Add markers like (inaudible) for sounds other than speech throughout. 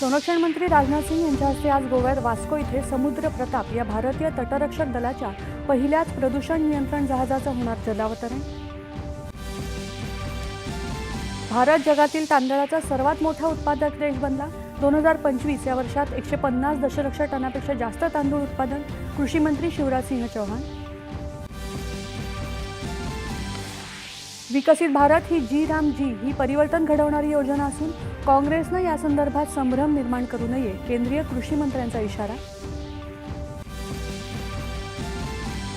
संरक्षण मंत्री राजनाथ सिंग यांच्या हस्ते आज गोव्यात वास्को इथे समुद्र प्रताप या भारतीय तटरक्षक दलाच्या पहिल्याच प्रदूषण नियंत्रण जहाजाचं होणार जलावतरण. भारत जगातील तांदळाचा सर्वात मोठा उत्पादक देश बनला. दोन हजार पंचवीस या वर्षात एकशे पन्नास दशलक्ष टनापेक्षा जास्त तांदूळ उत्पादन कृषी मंत्री शिवराज सिंह चौहान विकसित भारत ही जी राम जी ही परिवर्तन घडवणारी योजना असून काँग्रेसनं या संदर्भात संभ्रम निर्माण करू नये केंद्रीय कृषी मंत्र्यांचा इशारा.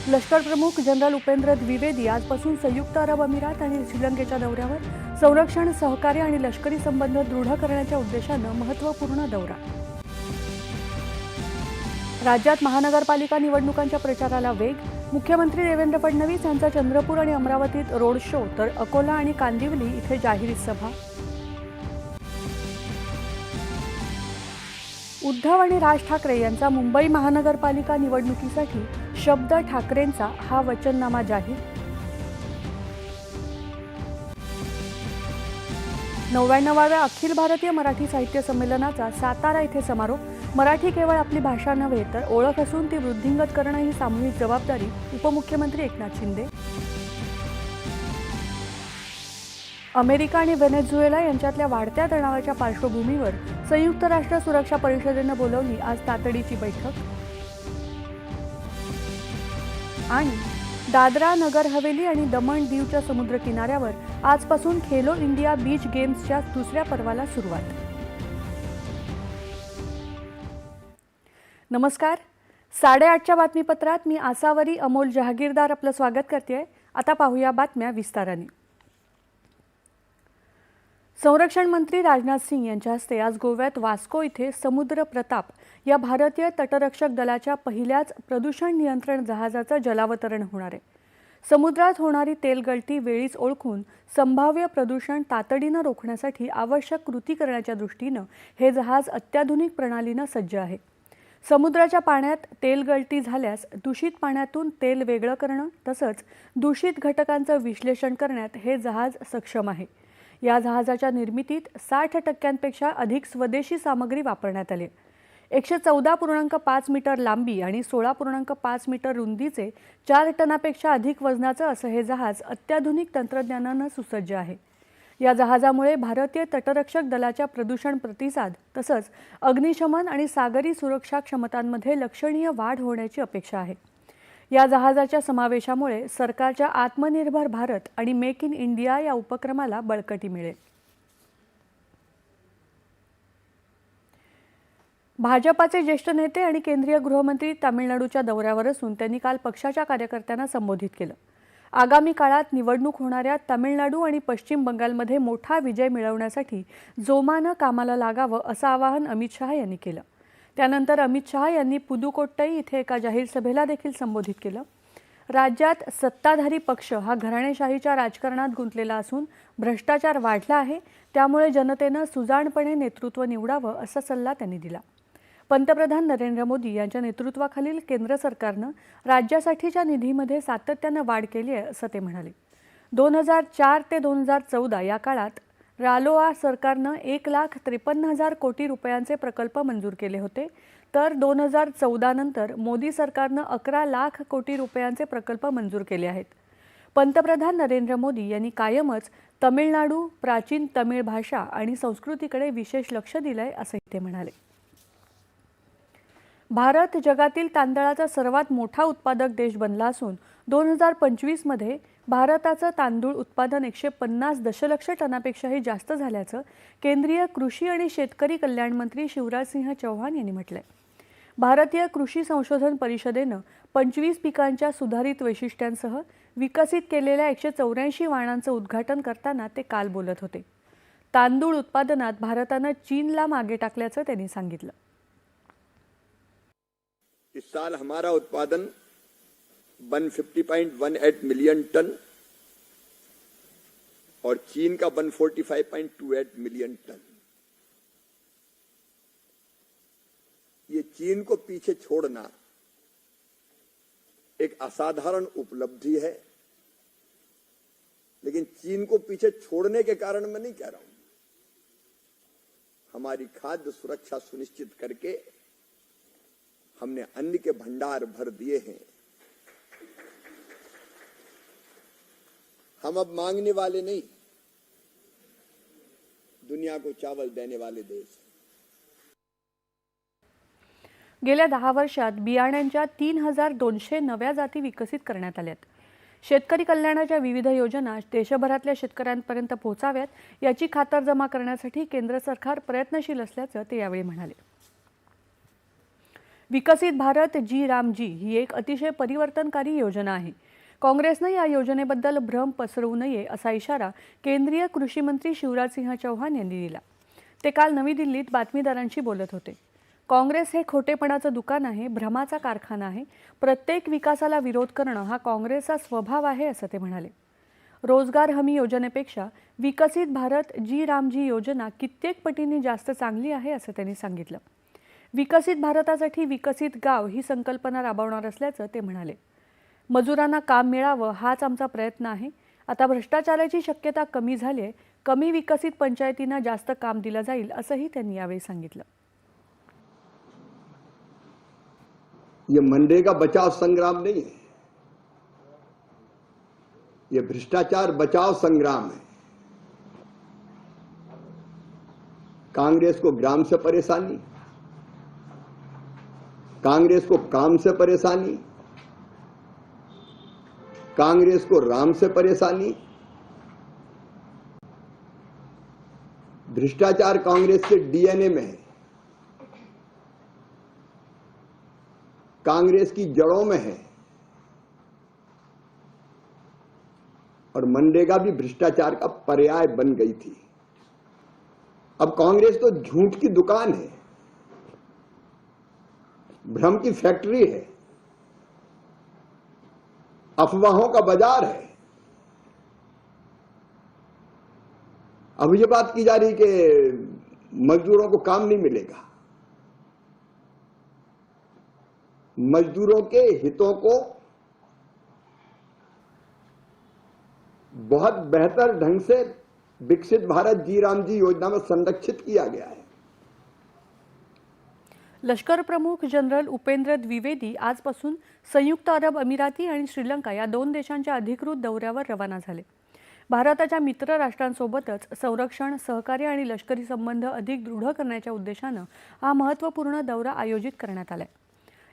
लष्कर प्रमुख जनरल उपेंद्र द्विवेदी आजपासून संयुक्त अरब अमिरात आणि श्रीलंकेच्या दौऱ्यावर संरक्षण सहकार्य आणि लष्करी संबंध दृढ करण्याच्या उद्देशानं महत्त्वपूर्ण दौरा. राज्यात महानगरपालिका निवडणुकांच्या प्रचाराला वेग. मुख्यमंत्री देवेंद्र फडणवीस यांचा चंद्रपूर आणि अमरावतीत रोड शो तर अकोला आणि कांदिवली इथे जाहीर सभा. उद्धव आणि राज ठाकरे यांचा मुंबई महानगरपालिका निवडणुकीसाठी शब्द ठाकरेंचा हा वचननामा जाहीर. नव्याण्णवाव्या अखिल भारतीय मराठी साहित्य संमेलनाचा सातारा इथे समारोप. मराठी केवळ आपली भाषा नव्हे तर ओळख असून ती वृद्धिंगत करणं ही सामूहिक जबाबदारी उपमुख्यमंत्री एकनाथ शिंदे. अमेरिका आणि व्हेनेझुएला यांच्यातल्या वाढत्या तणावाच्या पार्श्वभूमीवर संयुक्त राष्ट्र सुरक्षा परिषदेनं बोलवली आज तातडीची बैठक. आणि दादरा नगर हवेली आणि दमण दीवच्या समुद्र किनाऱ्यावर आजपासून खेलो इंडिया बीच गेम्सच्या दुसऱ्या पर्वाला सुरुवात. नमस्कार. साडेआठच्या बातमीपत्रात मी आसावरी अमोल जहागीरदार आपलं स्वागत करते. आता पाहूया बातम्या विस्ताराने. संरक्षण मंत्री राजनाथ सिंग यांच्या हस्ते आज गोव्यात वास्को इथे समुद्र प्रताप या भारतीय तटरक्षक दलाच्या पहिल्याच प्रदूषण नियंत्रण जहाजाचं जलावतरण होणार आहे. समुद्रात होणारी तेलगळती वेळीच ओळखून संभाव्य प्रदूषण तातडीनं रोखण्यासाठी आवश्यक कृती करण्याच्या दृष्टीनं हे जहाज अत्याधुनिक प्रणालीनं सज्ज आहे. समुद्राच्या पाण्यात तेल गळती झाल्यास दूषित पाण्यातून तेल वेगळं करणं तसंच दूषित घटकांचं विश्लेषण करण्यात हे जहाज सक्षम आहे. या जहाजाच्या निर्मितीत साठ टक्क्यांपेक्षा अधिक स्वदेशी सामग्री वापरण्यात आली. एकशे चौदा पूर्णांक पाच मीटर लांबी आणि सोळा पूर्णांक पाच मीटर रुंदीचे चार टनापेक्षा अधिक वजनाचं असं हे जहाज अत्याधुनिक तंत्रज्ञानानं सुसज्ज आहे. या जहाजामुळे भारतीय तटरक्षक दलाच्या प्रदूषण प्रतिसाद तसंच अग्निशमन आणि सागरी सुरक्षा क्षमतांमध्ये लक्षणीय वाढ होण्याची अपेक्षा आहे. या जहाजाच्या समावेशामुळे सरकारच्या आत्मनिर्भर भारत आणि मेक इन इंडिया या उपक्रमाला बळकटी मिळेल. भाजपाचे ज्येष्ठ नेते आणि केंद्रीय गृहमंत्री तामिळनाडूच्या दौऱ्यावर असून त्यांनी काल पक्षाच्या कार्यकर्त्यांना संबोधित केलं. आगामी काळात निवडणूक होणाऱ्या तामिळनाडू आणि पश्चिम बंगालमध्ये मोठा विजय मिळवण्यासाठी जोमानं कामाला लागावं असं आवाहन अमित शहा यांनी केलं. त्यानंतर अमित शहा यांनी पुदुकोट्टई इथे एका जाहीर सभेला देखील संबोधित केलं. राज्यात सत्ताधारी पक्ष हा घराणेशाहीच्या राजकारणात गुंतलेला असून भ्रष्टाचार वाढला आहे त्यामुळे जनतेनं सुजाणपणे नेतृत्व निवडावं असा सल्ला त्यांनी दिला. पंतप्रधान नरेंद्र मोदी यांच्या नेतृत्वाखालील केंद्र सरकारनं राज्यासाठीच्या निधीमध्ये सातत्यानं वाढ केली आहे असं ते म्हणाले. दोन हजार चार ते दोन हजार चौदा या काळात रालोआ सरकारनं एक लाख त्रेपन्न हजार कोटी रुपयांचे प्रकल्प मंजूर केले होते. तर दोन हजार चौदा नंतर मोदी सरकारनं अकरा लाख कोटी रुपयांचे प्रकल्प मंजूर केले आहेत. पंतप्रधान नरेंद्र मोदी यांनी कायमच तमिळनाडू प्राचीन तमिळ भाषा आणि संस्कृतीकडे विशेष लक्ष दिलं आहे असंही ते म्हणाले. भारत जगातील तांदळाचा सर्वात मोठा उत्पादक देश बनला असून दोन हजार पंचवीसमध्ये भारताचं तांदूळ उत्पादन एकशे पन्नास दशलक्ष टनापेक्षाही जास्त झाल्याचं केंद्रीय कृषी आणि शेतकरी कल्याण मंत्री शिवराजसिंह चौहान यांनी म्हटलंय. भारतीय कृषी संशोधन परिषदेनं पंचवीस पिकांच्या सुधारित वैशिष्ट्यांसह विकसित केलेल्या एकशे चौऱ्याऐंशी वाणांचं उद्घाटन करताना ते काल बोलत होते. तांदूळ उत्पादनात भारतानं चीनला मागे टाकल्याचं त्यांनी सांगितलं. इस साल हमारा उत्पादन 150.18 मिलियन टन और चीन का 145.28 मिलियन टन। ये चीन को पीछे छोड़ना एक असाधारण उपलब्धि है, लेकिन चीन को पीछे छोड़ने के कारण मैं नहीं कह रहा हूँ। हमारी खाद्य सुरक्षा सुनिश्चित करके हमने अन्न के भंडार भर दिए हैं। हम अब मांगने वाले नहीं। दुनिया को चावल देने वाले देश। गेल्या दहा वर्षात बियाण्यांच्या तीन हजार दोनशे नव्या जाती विकसित करण्यात आल्यात. शेतकरी कल्याणाच्या विविध योजना देशभरातल्या शेतकऱ्यांपर्यंत पोहोचाव्यात याची खातरजमा करण्यासाठी केंद्र सरकार प्रयत्नशील असल्याचं ते यावेळी म्हणाले. विकसित भारत जी राम जी ही एक अतिशय परिवर्तनकारी योजना आहे. काँग्रेसनं या योजनेबद्दल भ्रम पसरवू नये असा इशारा केंद्रीय कृषी मंत्री शिवराजसिंह चौहान यांनी दिला. ते काल नवी दिल्लीत बातमीदारांशी बोलत होते. काँग्रेस हे खोटेपणाचं दुकान आहे भ्रमाचा कारखाना आहे. प्रत्येक विकासाला विरोध करणं हा काँग्रेसचा स्वभाव आहे असं ते म्हणाले. रोजगार हमी योजनेपेक्षा विकसित भारत जी रामजी योजना कित्येक पटींनी जास्त चांगली आहे असं त्यांनी सांगितलं. विकसित भारतासाठी विकसित गाव ही संकल्पना राबवणार असल्याचं ते म्हणाले. मजुरांना काम मिळावं हाच आमचा प्रयत्न आहे. आता भ्रष्टाचाराची शक्यता कमी झाली आहे. कमी विकसित पंचायतींना जास्त काम दिलं जाईल असंही त्यांनी यावेळी सांगितलं. ये मनरेगा बचाव संग्राम नहीं है. ये भ्रष्टाचार बचाव संग्राम है. कांग्रेस को ग्राम से परेशानी कांग्रेस को काम से परेशानी, कांग्रेस को राम से परेशानी, भ्रष्टाचार कांग्रेस के डीएनए में है कांग्रेस की जड़ों में है, और मनरेगा भी भ्रष्टाचार का पर्याय बन गई थी। अब कांग्रेस तो झूठ की दुकान है। भ्रम की फैक्ट्री है, अफवाहों का बाज़ार है। अब ये बात की जा रही कि मजदूरों को काम नहीं मिलेगा। मजदूरों के हितों को बहुत बेहतर ढंग से विकसित भारत जी राम जी योजना में संरक्षित किया गया है। लष्कर प्रमुख जनरल उपेंद्र द्विवेदी आजपासून संयुक्त अरब अमिराती आणि श्रीलंका या दोन देशांच्या अधिकृत दौऱ्यावर रवाना झाले. भारताच्या मित्र राष्ट्रांसोबतच संरक्षण सहकार्य आणि लष्करी संबंध अधिक दृढ करण्याच्या उद्देशानं हा महत्त्वपूर्ण दौरा आयोजित करण्यात आलाय.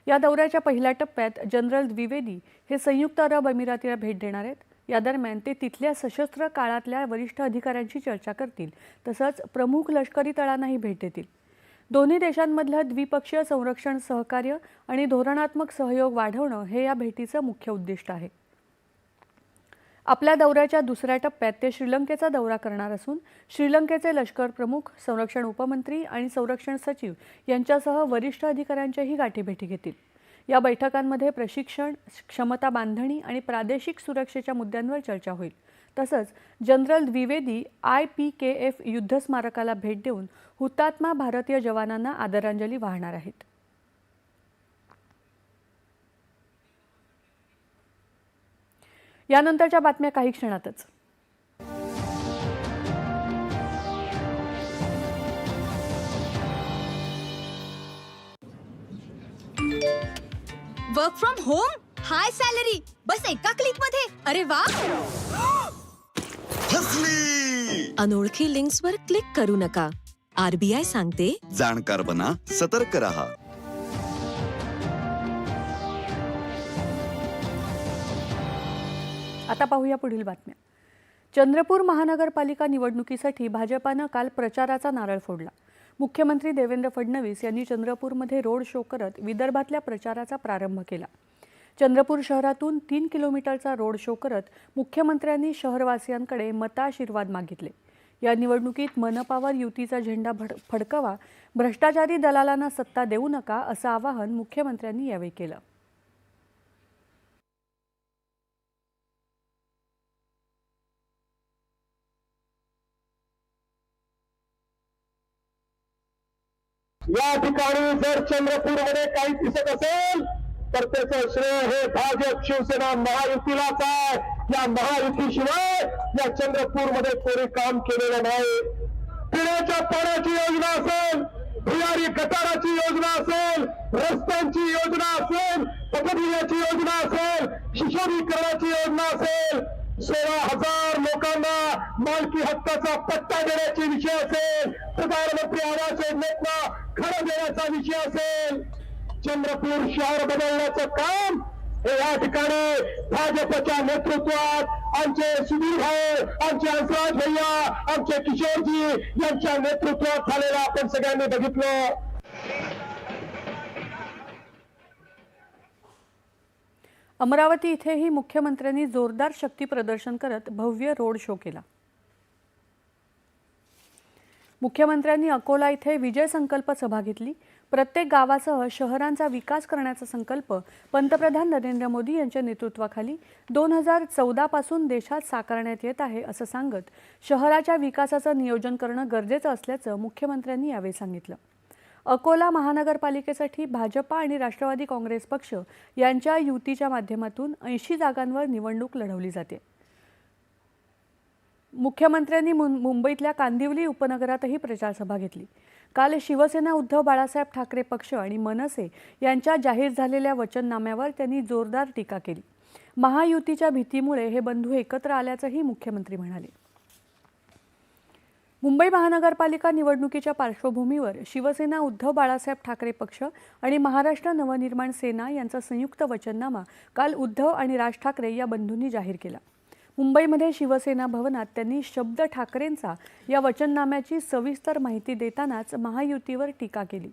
या दौऱ्याच्या पहिल्या टप्प्यात जनरल द्विवेदी हे संयुक्त अरब अमिरातीला भेट देणार आहेत. या दरम्यान ते तिथल्या सशस्त्र काळातल्या वरिष्ठ अधिकाऱ्यांशी चर्चा करतील तसंच प्रमुख लष्करी तळांनाही भेट देतील. दोन्ही देशांमधलं द्विपक्षीय संरक्षण सहकार्य आणि धोरणात्मक सहयोग वाढवणं हे या भेटीचं मुख्य उद्दिष्ट आहे. आपल्या दौऱ्याच्या दुसऱ्या टप्प्यात ते श्रीलंकेचा दौरा करणार असून श्रीलंकेचे लष्कर प्रमुख संरक्षण उपमंत्री आणि संरक्षण सचिव यांच्यासह वरिष्ठ अधिकाऱ्यांच्याही गाठीभेटी घेतील. या बैठकांमध्ये प्रशिक्षण क्षमता बांधणी आणि प्रादेशिक सुरक्षेच्या मुद्द्यांवर चर्चा होईल. तसंच general Dwivedi I P K F युद्ध स्मारकाला भेट देऊन हुतात्मा भारतीय जवानांना आदरांजली वाहणार आहेत. यानंतरच्या बातम्या काही क्षणातच. Work from home high salary बस एका क्लिकमध्ये. अरे वा! फसली अनोळखी लिंक्स वर क्लिक करू नका. आरबीआय सांगते. जाणकार बना सतर्क रहा. आता पाहूया पुढील बातम्या. चंद्रपूर महानगरपालिका निवडणुकीसाठी भाजपानं काल प्रचाराचा नारळ फोडला. मुख्यमंत्री देवेंद्र फडणवीस यांनी चंद्रपूरमध्ये रोड शो करत विदर्भातल्या प्रचाराचा प्रारंभ केला. चंद्रपूर शहरातून तीन किलोमीटरचा रोड शो करत मुख्यमंत्र्यांनी शहरवासियांकडे मताशीर्वाद मागितले. या निवडणुकीत मनपावर युतीचा झेंडा भड फडकवा भ्रष्टाचारी दलालांना सत्ता देऊ नका असं आवाहन मुख्यमंत्र्यांनी यावेळी केलं. या ठिकाणी जर चंद्रपूरमध्ये काही दिसत असेल तर त्याचं श्रेय हे भाजप शिवसेना महायुतीलाच आहे. या महायुतीशिवाय या चंद्रपूरमध्ये कोणी काम केलेलं नाही. पिण्याच्या पाण्याची योजना असेल भुयारी गटाराची योजना असेल रस्त्यांची योजना असेल पथदिव्याची योजना असेल शिशोरीकरणाची योजना असेल सोळा हजार लोकांना मालकी हक्काचा पट्टा देण्याची विषय असेल प्रधानमंत्री आवास योजनेतला खरं देण्याचा विषय असेल. चंद्रपूर शहर बदलण्याचं काम हे या ठिकाणी भाजपच्या नेतृत्वात आमचे सुधीर भाऊ आमचे हंसराज भैया आमचे किशोरजी यांच्या नेतृत्वात झालेलं आपण सगळ्यांनी बघितलं. अमरावती इथेही मुख्यमंत्र्यांनी जोरदार शक्ती प्रदर्शन करत भव्य रोड शो केला. मुख्यमंत्र्यांनी अकोला इथे विजय संकल्प सभा घेतली. प्रत्येक गावासह शहरांचा विकास करण्याचा संकल्प पंतप्रधान नरेंद्र मोदी यांच्या नेतृत्वाखाली दोन हजार चौदापासून देशात साकारण्यात येत आहे असं सांगत शहराच्या विकासाचं नियोजन करणं गरजेचं असल्याचं मुख्यमंत्र्यांनी यावेळी सांगितलं. अकोला महानगरपालिकेसाठी भाजपा आणि राष्ट्रवादी काँग्रेस पक्ष यांच्या युतीच्या माध्यमातून ऐंशी जागांवर निवडणूक लढवली जाते. मुख्यमंत्र्यांनी मुं- मुंबईतल्या कांदिवली उपनगरातही प्रचारसभा घेतली. काल शिवसेना उद्धव बाळासाहेब ठाकरे पक्ष आणि मनसे यांच्या जाहीर झालेल्या वचननाम्यावर त्यांनी जोरदार टीका केली. महायुतीच्या भीतीमुळे हे बंधू एकत्र आल्याचंही मुख्यमंत्री म्हणाले. मुंबई महानगरपालिका निवडणुकीच्या पार्श्वभूमीवर शिवसेना उद्धव बाळासाहेब ठाकरे पक्ष आणि महाराष्ट्र नवनिर्माण सेना यांचा संयुक्त वचननामा काल उद्धव आणि राज ठाकरे या बंधूंनी जाहीर केला. मुंबईमध्ये शिवसेना भवनात त्यांनी शब्द ठाकरेंचा या वचननाम्याची सविस्तर माहिती देतानाच महायुतीवर टीका केली.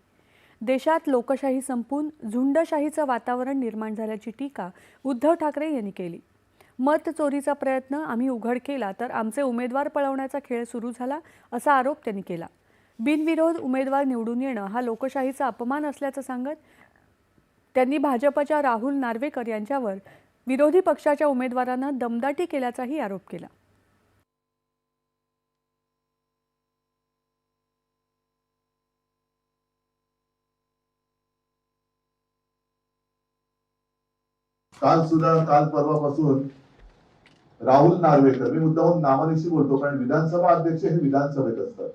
देशात लोकशाही संपून झुंडशाहीचं वातावरण निर्माण झाल्याची टीका उद्धव ठाकरे यांनी केली. मत चोरीचा प्रयत्न आम्ही उघड केला तर आमचे उमेदवार पळवण्याचा खेळ सुरू झाला असा आरोप त्यांनी केला. बिनविरोध उमेदवार निवडून येणं हा लोकशाहीचा अपमान असल्याचं सांगत त्यांनी भाजपच्या राहुल नार्वेकर यांच्यावर विरोधी पक्षाच्या उमेदवारांना दमदाटी केल्याचाही आरोप केला. काल सुद्धा काल परवापासून राहुल नार्वेकर मी मुद्दाहून नामानिशी बोलतो कारण विधानसभा अध्यक्ष हे विधानसभेत असतात.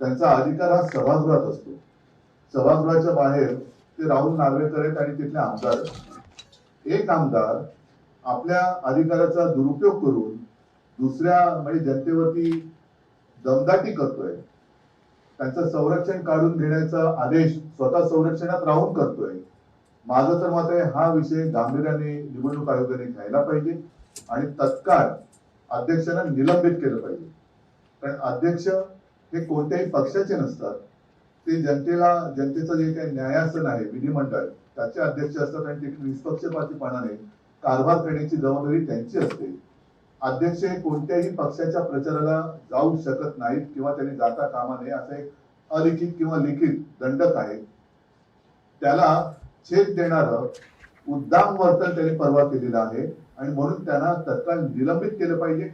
त्यांचा अधिकार हा सभागृहात असतो. सभागृहाच्या बाहेर ते राहुल नार्वेकर आहेत आणि तिथले आमदार आहेत. एक आमदार आपल्या अधिकाराचा दुरुपयोग करून दुसऱ्या म्हणजे जनतेवरती दमदाटी करतोय त्यांचं संरक्षण काढून घेण्याचा आदेश स्वतः संरक्षणात राहून करतोय माझं तर मत आहे हा विषय गांभीर्याने निवडणूक आयोगाने घ्यायला पाहिजे आणि तत्काळ अध्यक्षांना निलंबित केलं पाहिजे. कारण अध्यक्ष हे कोणत्याही पक्षाचे नसतात ते जनतेला जनतेचं जे काही न्यायासन आहे विधिमंडळ त्याचे अध्यक्ष असतात आणि ते निष्पक्षपातीपणाने कारभार करण्याची जबाबदारी त्यांची असते. अध्यक्ष हे कोणत्याही पक्षाच्या प्रचाराला जाऊ शकत नाहीत किंवा त्यांनी जाता कामा नये असं एक अलिखित किंवा लिखित दंडक आहे. त्याला छेद देणारं उद्दाम वर्तन त्यांनी परवा केलेलं आहे आणि म्हणून त्यांना तत्काळ निलंबित केलं पाहिजे.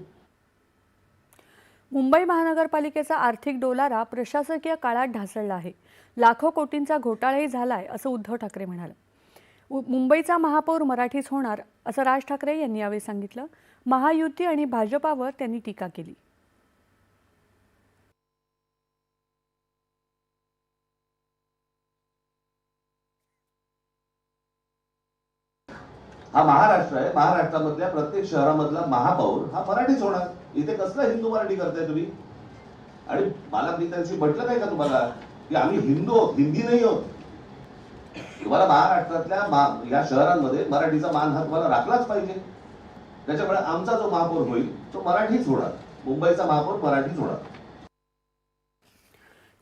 मुंबई महानगरपालिकेचा आर्थिक डोलारा प्रशासकीय काळात ढासळला आहे. लाखो कोटींचा घोटाळाही झालाय असं उद्धव ठाकरे म्हणाले. उ- मुंबईचा महापौर मराठीच होणार असं राज ठाकरे यांनी यावेळी सांगितलं. महायुती आणि भाजपावर त्यांनी टीका केली. हा महाराष्ट्र आहे. महाराष्ट्रामधल्या प्रत्येक शहरामधला महापौर हा मराठीच होणार. इथे कसला हिंदू मराठी करताय तुम्ही? आणि मला मी त्यांची म्हटलं नाही का तुम्हाला? की आम्ही हिंदू आहोत हिंदी नाही आहोत. तुम्हाला महाराष्ट्रातल्या या शहरांमध्ये मराठीचा मान हा तुम्हाला राखलाच पाहिजे. त्याच्यामुळे आमचा जो महापौर होईल तो मराठीच होणार. मुंबईचा महापौर मराठीच होणार.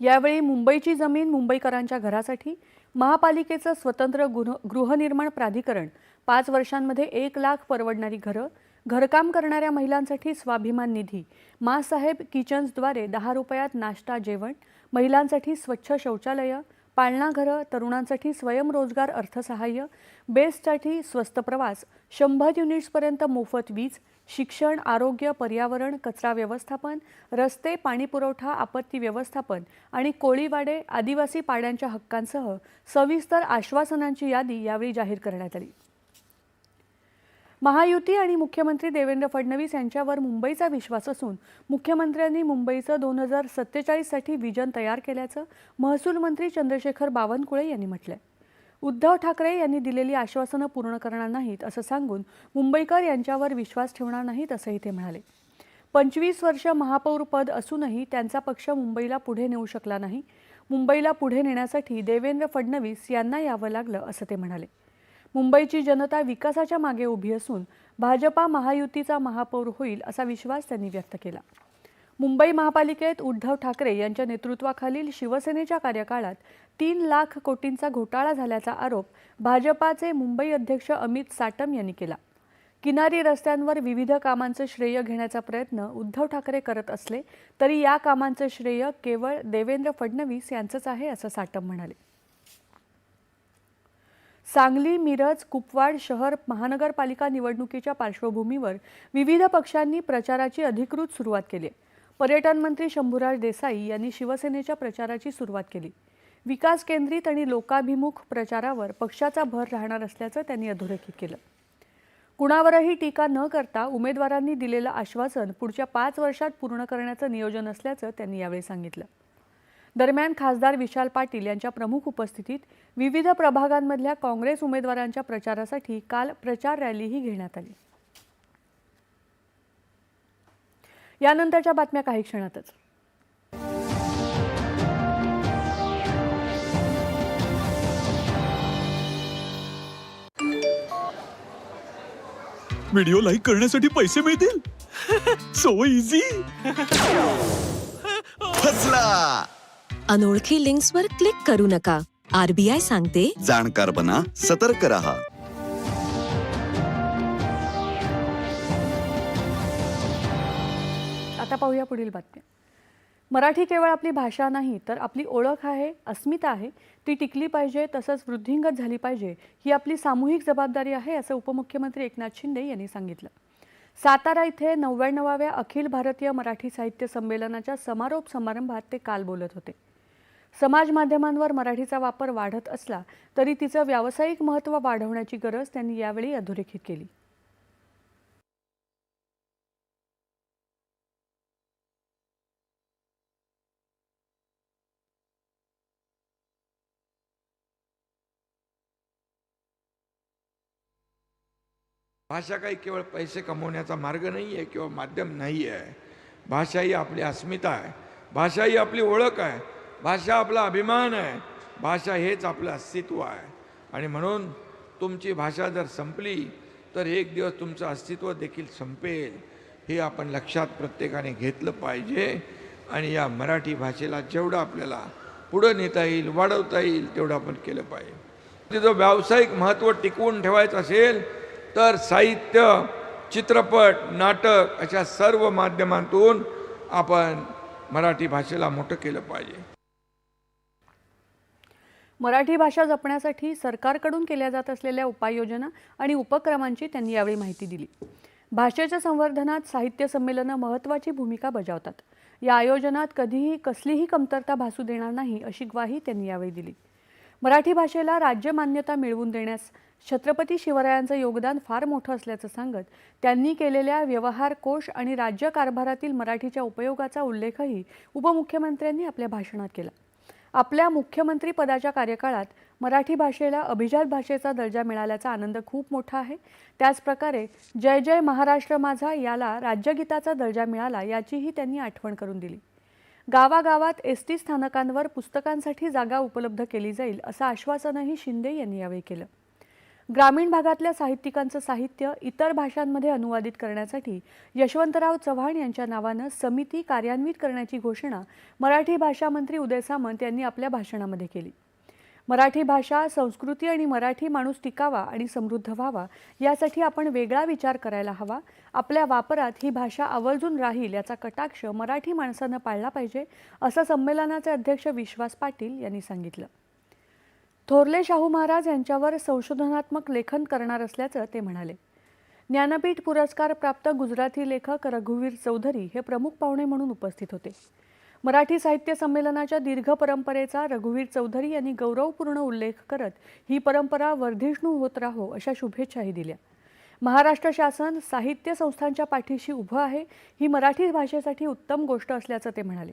यावेळी मुंबईची जमीन मुंबईकरांच्या घरासाठी महापालिकेचं स्वतंत्र गृहनिर्माण प्राधिकरण पाच वर्षांमध्ये एक लाख परवडणारी घरं घरकाम करणाऱ्या महिलांसाठी स्वाभिमान निधी मासाहेब किचन्सद्वारे दहा रुपयात नाश्ता जेवण महिलांसाठी स्वच्छ शौचालयं पाळणाघरं तरुणांसाठी स्वयंरोजगार अर्थसहाय्य बेस्टसाठी स्वस्त प्रवास शंभर युनिट्सपर्यंत मोफत वीज शिक्षण आरोग्य पर्यावरण कचरा व्यवस्थापन रस्ते पाणीपुरवठा आपत्ती व्यवस्थापन आणि कोळीवाडे आदिवासी पाड्यांच्या हक्कांसह सविस्तर आश्वासनांची यादी यावेळी जाहीर करण्यात आली. महायुती आणि मुख्यमंत्री देवेंद्र फडणवीस यांच्यावर मुंबईचा विश्वास असून मुख्यमंत्र्यांनी मुंबईचं दोन हजार सत्तेचाळीससाठी विजन तयार केल्याचं महसूल मंत्री चंद्रशेखर बावनकुळे यांनी म्हटलंय. उद्धव ठाकरे यांनी दिलेली आश्वासनं पूर्ण करणार नाहीत असं सांगून मुंबईकर यांच्यावर विश्वास ठेवणार नाहीत असंही ते म्हणाले. पंचवीस वर्ष महापौर पद असूनही त्यांचा पक्ष मुंबईला पुढे नेऊ शकला नाही. मुंबईला पुढे नेण्यासाठी देवेंद्र फडणवीस यांना यावं लागलं असं ते म्हणाले. मुंबईची जनता विकासाच्या मागे उभी असून भाजपा महायुतीचा महापौर होईल असा विश्वास त्यांनी व्यक्त केला. मुंबई महापालिकेत उद्धव ठाकरे यांच्या नेतृत्वाखालील शिवसेनेच्या कार्यकाळात तीन लाख कोटींचा घोटाळा झाल्याचा आरोप भाजपाचे मुंबई अध्यक्ष अमित साटम यांनी केला. किनारी रस्त्यांवर विविध कामांचं श्रेय घेण्याचा प्रयत्न उद्धव ठाकरे करत असले तरी या कामांचं श्रेय केवळ देवेंद्र फडणवीस यांचंच आहे असं साटम म्हणाले. सांगली मिरज कुपवाड शहर महानगरपालिका निवडणुकीच्या पार्श्वभूमीवर विविध पक्षांनी प्रचाराची अधिकृत सुरुवात केली. पर्यटन मंत्री शंभूराज देसाई यांनी शिवसेनेच्या प्रचाराची सुरुवात केली. विकास केंद्रित आणि लोकाभिमुख प्रचारावर पक्षाचा भर राहणार असल्याचं त्यांनी अधोरेखित केलं. कुणावरही टीका न करता उमेदवारांनी दिलेलं आश्वासन पुढच्या पाच वर्षात पूर्ण करण्याचं नियोजन असल्याचं त्यांनी यावेळी सांगितलं. दरम्यान खासदार विशाल पाटील यांच्या प्रमुख उपस्थितीत विविध प्रभागांमधल्या काँग्रेस उमेदवारांच्या प्रचारासाठी काल प्रचार रॅलीही घेण्यात आली. यानंतरच्या बातम्या काही क्षणातच. व्हिडिओ लाईक करण्यासाठी पैसे मिळतील? (laughs) सो इझी फसला. अनोळखी लिंक्सवर क्लिक करू नका. आरबीआय सांगते. जाणकार बना सतर्क रहा. आता पाहूया पुढील बातम्या. मराठी केवळ आपली भाषा नाही तर आपली ओळख आहे अस्मिता आहे. ती टिकली पाहिजे तसंच वृद्धिंगत झाली पाहिजे ही आपली सामूहिक जबाबदारी आहे असं उपमुख्यमंत्री एकनाथ शिंदे यांनी सांगितलं. सातारा इथे नव्याण्णवाव्या अखिल भारतीय मराठी साहित्य संमेलनाच्या समारोप समारंभात ते काल बोलत होते. समाज माध्यमांवर मराठीचा वापर वाढत असला तरी तिचं व्यावसायिक महत्त्व वाढवण्याची गरज त्यांनी यावेळी अधोरेखित केली. भाषा काही केवळ पैसे कमवण्याचा मार्ग नाही आहे किंवा माध्यम नाही आहे भाषा ही आपली अस्मिता आहे. भाषा ही आपली ओळख आहे. भाषा आपला अभिमान आहे. भाषा हेच आपलं अस्तित्व आहे. आणि म्हणून तुमची भाषा जर संपली तर एक दिवस तुमचं अस्तित्व देखील संपेल. हे आपण लक्षात प्रत्येकाने घेतलं पाहिजे. आणि या मराठी भाषेला जेवढं आपल्याला पुढं नेता येईल वाढवता येईल तेवढं आपण केलं पाहिजे. तिचं व्यावसायिक महत्त्व टिकवून ठेवायचं असेल तर साहित्य चित्रपट नाटक अशा सर्व माध्यमांतून आपण मराठी भाषेला मोठं केलं पाहिजे. मराठी भाषा जपण्यासाठी सरकारकडून केल्या जात असलेल्या उपाययोजना आणि उपक्रमांची त्यांनी यावेळी माहिती दिली. भाषेच्या संवर्धनात साहित्य संमेलनं महत्त्वाची भूमिका बजावतात. या आयोजनात कधीही कसलीही कमतरता भासू देणार नाही अशी ग्वाही त्यांनी यावेळी दिली. मराठी भाषेला राज्य मान्यता मिळवून देण्यास छत्रपती शिवरायांचं योगदान फार मोठं असल्याचं सांगत त्यांनी केलेल्या व्यवहार कोश आणि राज्य कारभारातील मराठीच्या उपयोगाचा उल्लेखही उपमुख्यमंत्र्यांनी आपल्या भाषणात केला. आपल्या मुख्यमंत्री पदाच्या कार्यकाळात मराठी भाषेला अभिजात भाषेचा दर्जा मिळाल्याचा आनंद खूप मोठा आहे. त्याचप्रकारे जय जय महाराष्ट्र माझा याला राज्यगीताचा दर्जा मिळाला याचीही त्यांनी आठवण करून दिली. गावागावात एस टी स्थानकांवर पुस्तकांसाठी जागा उपलब्ध केली जाईल असं आश्वासनही शिंदे यांनी यावेळी केलं. ग्रामीण भागातल्या साहित्यिकांचं साहित्य इतर भाषांमध्ये अनुवादित करण्यासाठी यशवंतराव चव्हाण यांच्या नावानं समिती कार्यान्वित करण्याची घोषणा मराठी भाषा मंत्री उदय सामंत यांनी आपल्या भाषणामध्ये केली. मराठी भाषा संस्कृती आणि मराठी माणूस टिकावा आणि समृद्ध व्हावा यासाठी आपण वेगळा विचार करायला हवा. आपल्या वापरात ही भाषा आवर्जून राहील याचा कटाक्ष मराठी माणसानं पाळला पाहिजे असं संमेलनाचे अध्यक्ष विश्वास पाटील यांनी सांगितलं. थोरले शाहू महाराज यांच्यावर संशोधनात्मक लेखन करणार असल्याचं ते म्हणाले. ज्ञानपीठ पुरस्कार प्राप्त गुजराती लेखक रघुवीर चौधरी हे प्रमुख पाहुणे म्हणून उपस्थित होते. मराठी साहित्य संमेलनाच्या दीर्घ परंपरेचा रघुवीर चौधरी यांनी गौरवपूर्ण उल्लेख करत ही परंपरा वर्धिष्णू होत राहो अशा शुभेच्छाही दिल्या. महाराष्ट्र शासन साहित्य संस्थांच्या पाठीशी उभं आहे ही मराठी भाषेसाठी उत्तम गोष्ट असल्याचं ते म्हणाले.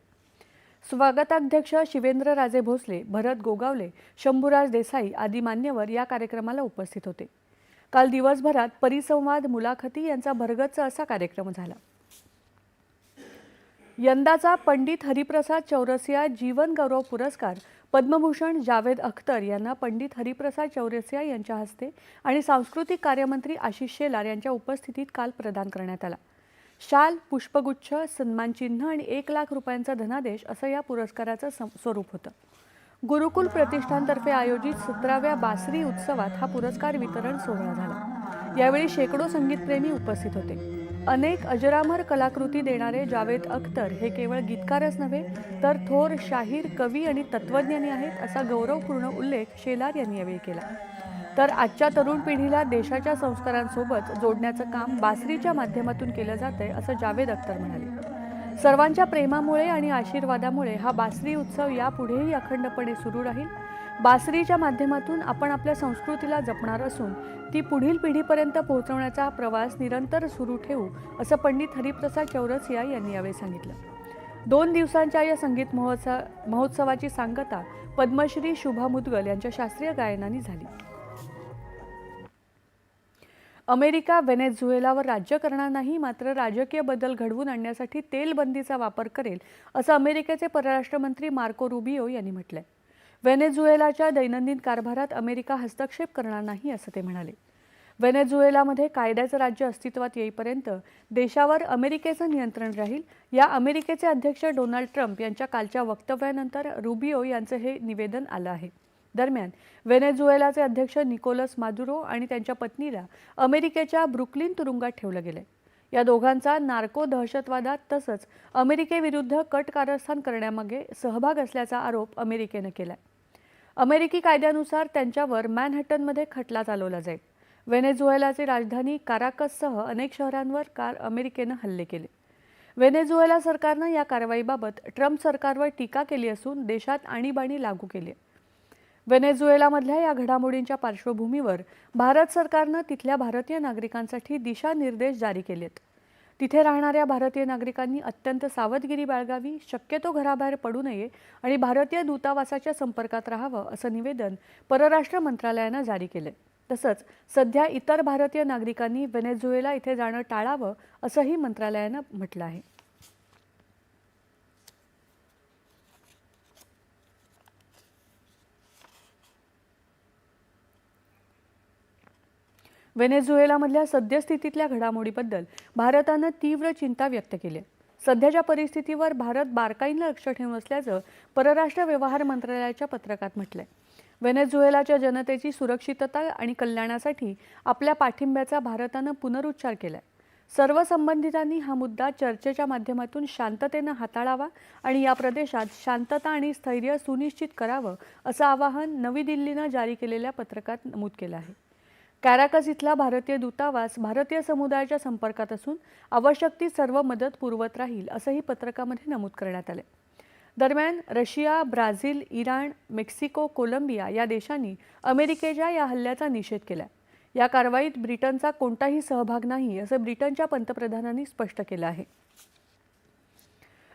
स्वागताध्यक्ष शिवेंद्र राजे भोसले भरत गोगावले शंभूराज देसाई आदी मान्यवर या कार्यक्रमाला उपस्थित होते. काल दिवसभरात परिसंवाद मुलाखती यांचा भरगच्च असा कार्यक्रम झाला. यंदाचा पंडित हरिप्रसाद चौरसिया जीवन गौरव पुरस्कार पद्मभूषण जावेद अख्तर यांना पंडित हरिप्रसाद चौरसिया यांच्या हस्ते आणि सांस्कृतिक कार्यमंत्री आशिष शेलार यांच्या उपस्थितीत काल प्रदान करण्यात आला. शाल पुष्पगुच्छ सन्मानचिन्ह आणि एक लाख रुपयांचा धनादेश असं या पुरस्काराचं स्वरूप होतं. गुरुकुल प्रतिष्ठानतर्फे आयोजित सतराव्या बासरी उत्सवात हा पुरस्कार वितरण सोहळा झाला. यावेळी शेकडो संगीतप्रेमी उपस्थित होते. अनेक अजरामर कलाकृती देणारे जावेद अख्तर हे केवळ गीतकारच नव्हे तर थोर शाहीर कवी आणि तत्वज्ञानी आहेत असा गौरवपूर्ण उल्लेख शेलार यांनी यावेळी केला. तर आजच्या तरुण पिढीला देशाच्या संस्कारांसोबत जोडण्याचं काम बासरीच्या माध्यमातून केलं जातंय असं जावेद अख्तर म्हणाले. सर्वांच्या प्रेमामुळे आणि आशीर्वादामुळे हा बासरी उत्सव यापुढेही अखंडपणे सुरू राहील. बासरीच्या माध्यमातून आपण आपल्या संस्कृतीला जपणार असून ती पुढील पिढीपर्यंत पोहोचवण्याचा प्रवास निरंतर सुरू ठेवू असं पंडित हरिप्रसाद चौरसिया यांनी यावेळी सांगितलं. दोन दिवसांच्या या संगीत महोत्सव महोत्सवाची सांगता पद्मश्री शुभा मुदगल यांच्या शास्त्रीय गायनाने झाली. अमेरिका व्हेनेझुएलावर राज्य करणार नाही मात्र राजकीय बदल घडवून आणण्यासाठी तेलबंदीचा वापर करेल असं अमेरिकेचे परराष्ट्र मंत्री मार्को रुबिओ यांनी म्हटलंय. व्हेनेझुएलाच्या दैनंदिन कारभारात अमेरिका हस्तक्षेप करणार नाही असं ते म्हणाले. व्हेनेझुएलामध्ये कायद्याचं राज्य अस्तित्वात येईपर्यंत देशावर अमेरिकेचं नियंत्रण राहील या अमेरिकेचे अध्यक्ष डोनाल्ड ट्रम्प यांच्या कालच्या वक्तव्यानंतर रुबिओ यांचं हे निवेदन आलं आहे. दरम्यान व्हेनेझुएलाचे अध्यक्ष निकोलस मादुरो आणि त्यांच्या पत्नीला अमेरिकेच्या ब्रुकलिन तुरुंगात ठेवलं गेलंय. या दोघांचा नार्को दहशतवादात तसंच अमेरिकेविरुद्ध कट कारस्थान करण्यामागे सहभाग असल्याचा आरोप अमेरिकेनं केलाय. अमेरिकी कायद्यानुसार त्यांच्यावर मॅनहॅटनमध्ये खटला चालवला जाईल. व्हेनेझुएलाची राजधानी काराकससह अनेक शहरांवर काल अमेरिकेनं हल्ले केले. व्हेनेझुएला सरकारनं या कारवाईबाबत ट्रम्प सरकारवर टीका केली असून देशात आणीबाणी लागू केली आहे. व्हेनेझुएलामधल्या या घडामोडींच्या पार्श्वभूमीवर भारत सरकारनं तिथल्या भारतीय नागरिकांसाठी दिशानिर्देश जारी केलेत. तिथे राहणाऱ्या भारतीय नागरिकांनी अत्यंत सावधगिरी बाळगावी शक्यतो घराबाहेर पडू नये आणि भारतीय दूतावासाच्या संपर्कात राहावं असं निवेदन परराष्ट्र मंत्रालयानं जारी केलं तसंच सध्या इतर भारतीय नागरिकांनी व्हेनेझुएला इथे जाणं टाळावं असंही मंत्रालयानं म्हटलं आहे. व्हेनेझुएलामधल्या सद्यस्थितीतल्या घडामोडीबद्दल भारतानं तीव्र चिंता व्यक्त केली आहे. सध्याच्या परिस्थितीवर भारत बारकाईनं लक्ष ठेवून असल्याचं परराष्ट्र व्यवहार मंत्रालयाच्या पत्रकात म्हटलंय. व्हेनेझुएलाच्या जनतेची सुरक्षितता आणि कल्याणासाठी आपल्या पाठिंब्याचा भारतानं पुनरुच्चार केलाय. सर्व संबंधितांनी हा मुद्दा चर्चेच्या माध्यमातून शांततेनं हाताळावा आणि या प्रदेशात शांतता आणि स्थैर्य सुनिश्चित करावं असं आवाहन नवी दिल्लीनं जारी केलेल्या पत्रकात नमूद केलं आहे. कॅराकस इथला भारतीय दूतावास भारतीय समुदायाच्या संपर्कात असून आवश्यक ती सर्व मदत पुरवत राहील असंही पत्रकामध्ये नमूद करण्यात आले दरम्यान Russia Brazil Iran Mexico Colombia या देशांनी अमेरिकेच्या या हल्ल्याचा निषेध केला या कारवाईत ब्रिटनचा कोणताही सहभाग नाही असं ब्रिटनच्या पंतप्रधानांनी स्पष्ट केलं आहे.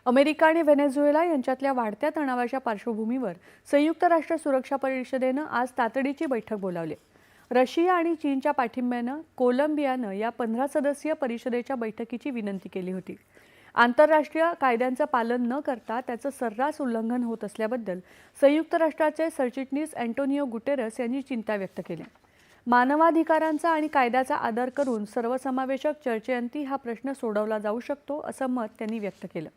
अमेरिका आणि व्हेनेझुएला यांच्यातल्या वाढत्या तणावाच्या पार्श्वभूमीवर संयुक्त राष्ट्र सुरक्षा परिषदेनं आज तातडीची बैठक बोलावली. रशिया आणि चीनच्या पाठिंब्यानं कोलंबियानं या पंधरा सदस्यीय परिषदेच्या बैठकीची विनंती केली होती. आंतरराष्ट्रीय कायद्यांचं पालन न करता त्याचं सर्रास उल्लंघन होत असल्याबद्दल संयुक्त राष्ट्राचे सरचिटणीस अँटोनियो गुटेरस यांनी चिंता व्यक्त केली. मानवाधिकारांचा आणि कायद्याचा आदर करून सर्वसमावेशक चर्चेअंती हा प्रश्न सोडवला जाऊ शकतो असं मत त्यांनी व्यक्त केलं.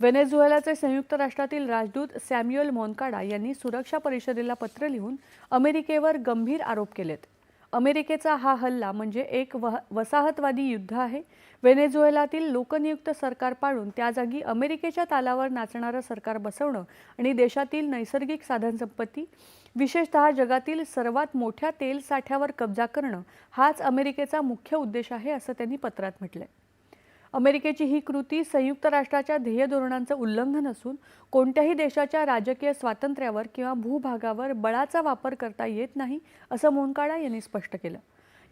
व्हेनेझुएलाचे संयुक्त राष्ट्रातील राजदूत सॅम्युएल मोनकाडा यांनी सुरक्षा परिषदेला पत्र लिहून अमेरिकेवर गंभीर आरोप केलेत. अमेरिकेचा हा हल्ला म्हणजे एक वह वसाहतवादी युद्ध आहे. व्हेनेझुएलातील लोकनियुक्त सरकार पाडून त्या जागी अमेरिकेच्या तालावर नाचणारं सरकार बसवणं आणि देशातील नैसर्गिक साधनसंपत्ती विशेषतः जगातील सर्वात मोठ्या तेल साठ्यावर कब्जा करणं हाच अमेरिकेचा मुख्य उद्देश आहे असं त्यांनी पत्रात म्हटलंय. अमेरिकेची ही कृती संयुक्त राष्ट्राच्या ध्येय धोरणांचं उल्लंघन असून कोणत्याही देशाच्या राजकीय स्वातंत्र्यावर किंवा भूभागावर बळाचा वापर करता येत नाही असं मोनकाळा यांनी स्पष्ट केलं.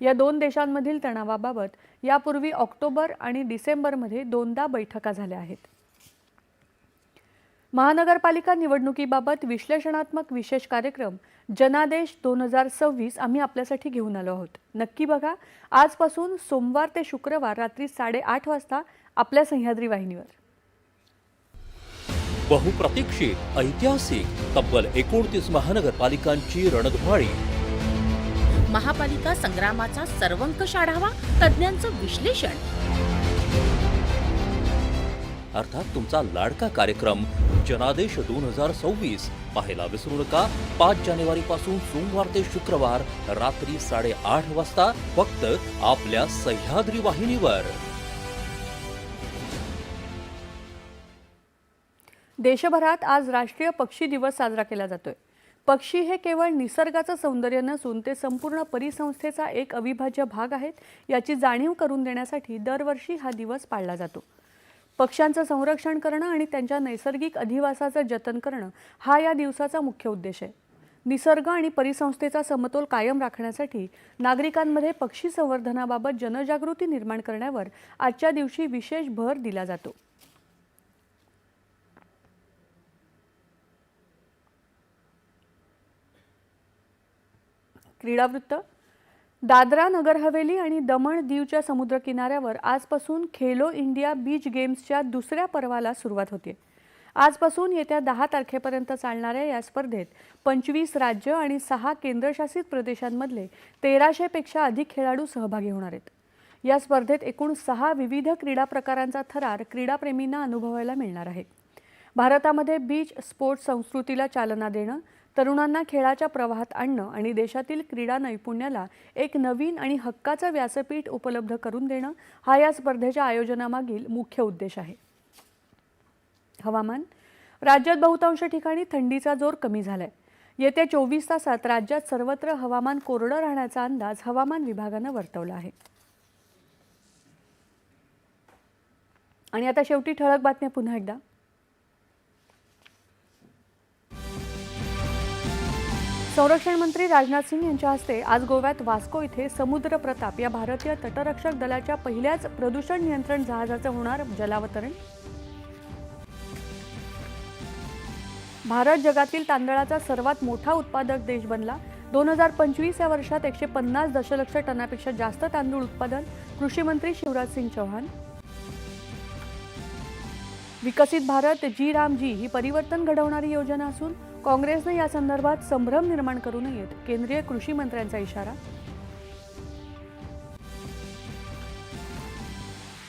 या दोन देशांमधील तणावाबाबत यापूर्वी ऑक्टोबर आणि डिसेंबरमध्ये दोनदा बैठका झाल्या आहेत. महानगरपालिका निवडणुकीबाबत विश्लेषणात्मक विशेष कार्यक्रम जनादेश दोन हजार सव्वीस आम्ही आपल्यासाठी घेऊन आलो आहोत. नक्की बघा आजपासून सोमवार ते शुक्रवार रात्री साडेआठ वाजता आपल्या सह्याद्री वाहिनीवर. बहुप्रतीक्षित ऐतिहासिक तब्बल एकोणतीस महानगरपालिकांची रणधुमाळी. महापालिका संग्रामाचा सर्वंकष आढावा तज्ज्ञांचं विश्लेषण. अर्थात तुमचा लाडका कार्यक्रम जनादेश दोन हजार सव्वीस. पाहायला विसरू नका. पाच जानेवारी पासून सोमवार ते शुक्रवार रात्री साडेआठ वाजता फक्त आपल्या सह्याद्री वाहिनीवर. देशभरात आज राष्ट्रीय पक्षी दिवस साजरा केला जातोय. पक्षी हे केवळ निसर्गाचं सौंदर्य नसून ते संपूर्ण परिसंस्थेचा एक अविभाज्य भाग आहेत याची जाणीव करून देण्यासाठी दरवर्षी हा दिवस पाळला जातो. पक्ष्यांचं संरक्षण करणं आणि त्यांच्या नैसर्गिक अधिवासाचं जतन करणं हा या दिवसाचा मुख्य उद्देश आहे. निसर्ग आणि परिसंस्थेचा समतोल कायम राखण्यासाठी नागरिकांमध्ये पक्षी संवर्धनाबाबत जनजागृती निर्माण करण्यावर आजच्या दिवशी विशेष भर दिला जातो. क्रीडावृत्त दादरा नगर हवेली आणि दमण दीवच्या समुद्रकिनाऱ्यावर आजपासून खेलो इंडिया बीच गेम्सच्या दुसऱ्या पर्वाला सुरुवात होते. आजपासून येत्या दहा तारखेपर्यंत चालणाऱ्या या स्पर्धेत पंचवीस राज्य आणि सहा केंद्रशासित प्रदेशांमधले तेराशेपेक्षा अधिक खेळाडू सहभागी होणार आहेत. या स्पर्धेत एकूण सहा विविध क्रीडा प्रकारांचा थरार क्रीडाप्रेमींना अनुभवायला मिळणार आहे. भारतामध्ये बीच स्पोर्ट्स संस्कृतीला चालना देणं तरुणांना खेळाच्या प्रवाहात आणणं आणि देशातील क्रीडा नैपुण्याला एक नवीन आणि हक्काचं व्यासपीठ उपलब्ध करून देणं हा या स्पर्धेच्या आयोजनामागील मुख्य उद्देश आहे. हवामान. राज्यात बहुतांश ठिकाणी थंडीचा जोर कमी झालाय. येत्या चोवीस तासात राज्यात सर्वत्र हवामान कोरडं राहण्याचा अंदाज हवामान विभागानं वर्तवला आहे. आणि आता शेवटी ठळक बातम्या पुन्हा एकदा. संरक्षण मंत्री राजनाथ सिंग यांच्या हस्ते आज गोव्यात वास्को इथे समुद्र प्रताप या भारतीय तटरक्षक दलाच्या पहिल्याच प्रदूषण नियंत्रण जहाजाचं होणार जलावतरण. भारत जगातील तांदळाचा सर्वात मोठा उत्पादक देश बनला. दोन हजार पंचवीस या वर्षात एकशे पन्नास दशलक्ष टनापेक्षा जास्त तांदूळ उत्पादन कृषी मंत्री शिवराज सिंग चौहान. विकसित भारत जी राम जी ही परिवर्तन घडवणारी योजना असून काँग्रेसनं या संदर्भात संभ्रम निर्माण करू नयेत केंद्रीय कृषी मंत्र्यांचा इशारा.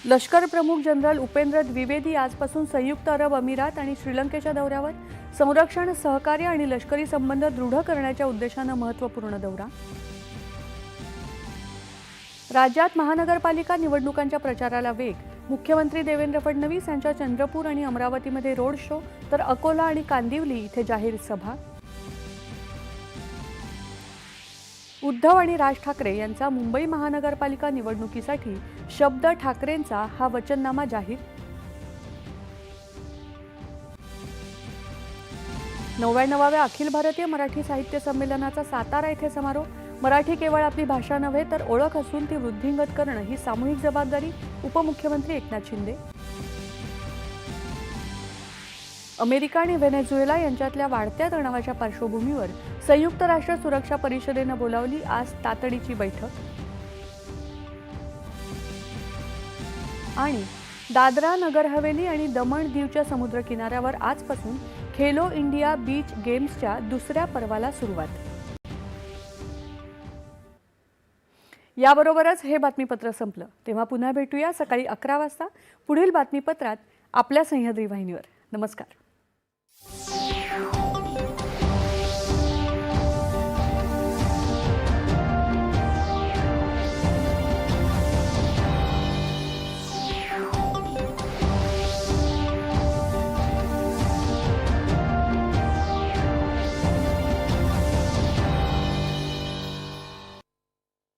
लष्कर प्रमुख जनरल उपेंद्र द्विवेदी आजपासून संयुक्त अरब अमिरात आणि श्रीलंकेच्या दौऱ्यावर. संरक्षण सहकार्य आणि लष्करी संबंध दृढ करण्याच्या उद्देशानं महत्त्वपूर्ण दौरा. राज्यात महानगरपालिका निवडणुकांच्या प्रचाराला वेग मुख्यमंत्री देवेंद्र फडणवीस यांच्या चंद्रपूर आणि अमरावतीमध्ये रोड शो तर अकोला आणि कांदिवली इथे जाहीर सभा. उद्धव आणि राज ठाकरे यांचा मुंबई महानगरपालिका निवडणुकीसाठी शब्द ठाकरेंचा हा वचननामा जाहीर. नव्याण्णवाव्या अखिल भारतीय मराठी साहित्य संमेलनाचा सातारा येथे समारोप मराठी केवळ आपली भाषा नव्हे तर ओळख असून ती वृद्धिंगत करणं ही सामूहिक जबाबदारी उपमुख्यमंत्री एकनाथ शिंदे. अमेरिका आणि व्हेनेझुएला यांच्यातल्या वाढत्या तणावाच्या पार्श्वभूमीवर संयुक्त राष्ट्र सुरक्षा परिषदेनं बोलावली आज तातडीची बैठक. आणि दादरा नगर हवेली आणि दमण दीवच्या समुद्र किनाऱ्यावर आजपासून खेलो इंडिया बीच गेम्सच्या दुसऱ्या पर्वाला सुरुवात. याबरोबरच हे बातमीपत्र संपलं. तेव्हा पुन्हा भेटूया सकाळी अकरा वाजता. पुढील बातमीपत्रात आपल्या सह्याद्री वाहिनीवर. नमस्कार.